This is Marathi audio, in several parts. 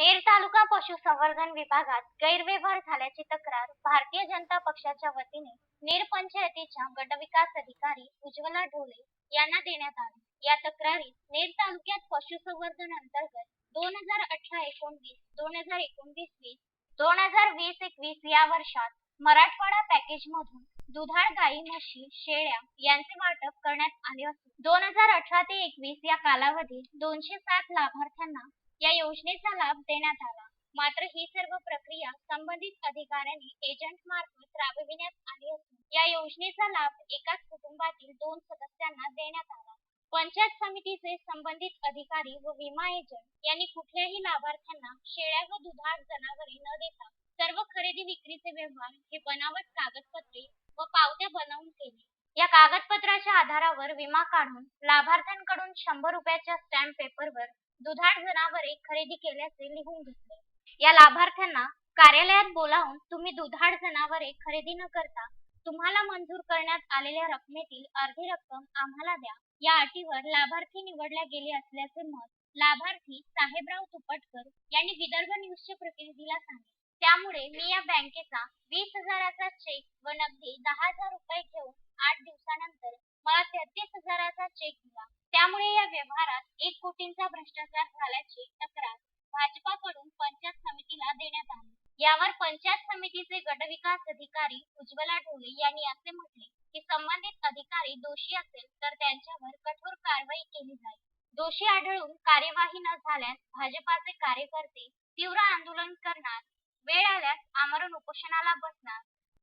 नेर तालुका पशुसंवर्धन विभागात गैरव्यवहार झाल्याची तक्रार भारतीय जनता पक्षाच्या वतीने नेर पंचायतीच्या गटविकास अधिकारी उज्ज्वला ढोले यांना देण्यात आली. या तक्रारीत नेर तालुक्यात पशुसंवर्धन अंतर्गत दोन हजार अठरा एकोणवीस दोन हजार एकोणवीस वीस दोन हजार वीस एकवीस या वर्षात मराठवाडा पॅकेज मधून दुधाळ गाई म्हशी शेळ्या यांचे वाटप करण्यात आले असून दोन हजार अठरा ते एकवीस या कालावधीत दोनशे सात लाभार्थ्यांना या योजनेचा लाभ देण्यात आला. मात्र ही सर्व प्रक्रिया संबंधित अधिकाऱ्यांनी एजंट मार्फत राबविण्यात आली असून या योजनेचा लाभ एकाच कुटुंबातील दोन सदस्यांना देण्यात आला. पंचायत समितीचे संबंधित अधिकारी व विमा एजंट यांनी कुठल्याही लाभार्थ्यांना शेळ्या व दुधाळ जनावरे न देता सर्व खरेदी विक्रीचे व्यवहार हे बनावट कागदपत्रे व पावत्या बनवून केले. या कागदपत्राच्या आधारावर विमा काढून लाभार्थ्यांकडून शंभर रुपयाच्या स्टॅम्प पेपरवर दुधाळ जनावरे खरेदी केल्याचे लिहून घेतले. या लाभार्थ्यांना कार्यालयात बोलावून तुम्ही दुधाळ जनावरे खरेदी न करता तुम्हाला मंजूर करण्यात आलेल्या रकमेतील अर्धी रक्कम आम्हाला द्या. या अटीवर लाभार्थी निवडल्या गेले असल्याचे मत लाभार्थी साहेबराव तुपटकर यांनी विदर्भ न्यूजच्या प्रतिनिधीला सांगितले. त्यामुळे मी या बँकेचा वीस हजाराचा चेक व नगदी दहा हजार रुपये घेऊन आठ दिवसानंतर मला तेहतीस हजाराचा चेक दिला त्यामुळे या व्यवहारात एक कोटींचा भ्रष्टाचार झाल्याची तक्रार भाजपाकडून पंचायत समितीला देण्यात आली. यावर पंचायत समितीचे गटविकास अधिकारी उज्ज्वला ढोले यांनी असे म्हटले की संबंधित अधिकारी दोषी असेल तर त्यांच्यावर कठोर कारवाई केली जाईल. दोषी आढळून कार्यवाही न झाल्यास भाजपाचे कार्यकर्ते तीव्र आंदोलन करणार वेळ आल्यास आमरण उपोषणाला बसणार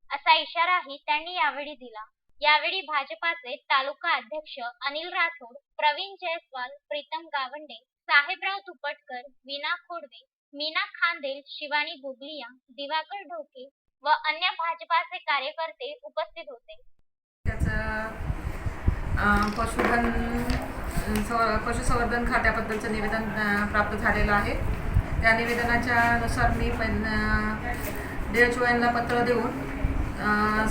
असा इशाराही त्यांनी यावेळी दिला. यावेळी भाजपाचे तालुका अध्यक्ष अनिल राठोड प्रवीण जयस्वाल प्रीतम गावंडे साहेबराव तुपटकर विना खोडवे मीना खांदेल शिवानी गुगलिया दिवाकर ढोके व अन्य भाजपाचे कार्यकर्ते उपस्थित होते. त्याचं पशुधन पशुसंवर्धन खात्याबद्दलचं निवेदन प्राप्त झालेलं आहे. त्या निवेदनाच्या नुसार मी पण डी एच ओ एनला पत्र देऊन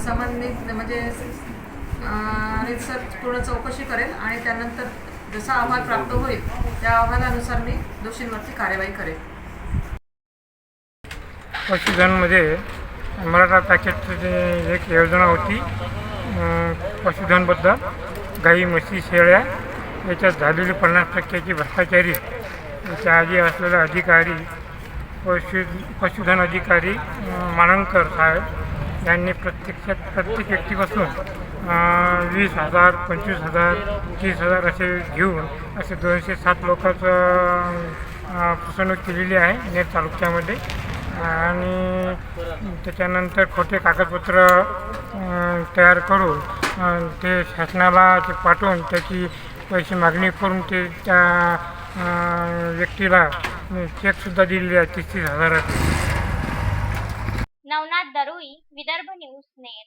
संबंधित म्हणजे रीतसर पूर्ण चौकशी करेल आणि त्यानंतर जसा अहवाल प्राप्त होईल त्या अहवालानुसार मी दोषींवरती कार्यवाही करेल. पशुधनमध्ये मराठा पॅकेजची एक योजना होती पशुधनबद्दल गाई म्हशी शेळ्या याच्यात झालेली पन्नास टक्क्याची भ्रष्टाचारी याच्या आधी असलेला अधिकारी पशु पशुधन अधिकारी माणंकर साहेब यांनी प्रत्यक्षात प्रत्येक व्यक्तीपासून वीस हजार पंचवीस हजार तीस हजार असे घेऊन असे दोनशे सात लोकांचं फसवणूक केलेली आहे नेर तालुक्यामध्ये. आणि त्याच्यानंतर खोटे कागदपत्र तयार करून ते शासनाला ते पाठवून त्याची पैसे मागणी करून ते त्या व्यक्तीला चेकसुद्धा दिलेली आहे तीस तीस हजाराचे. नवनाथ दरोई विदर्भ न्यूज नेर.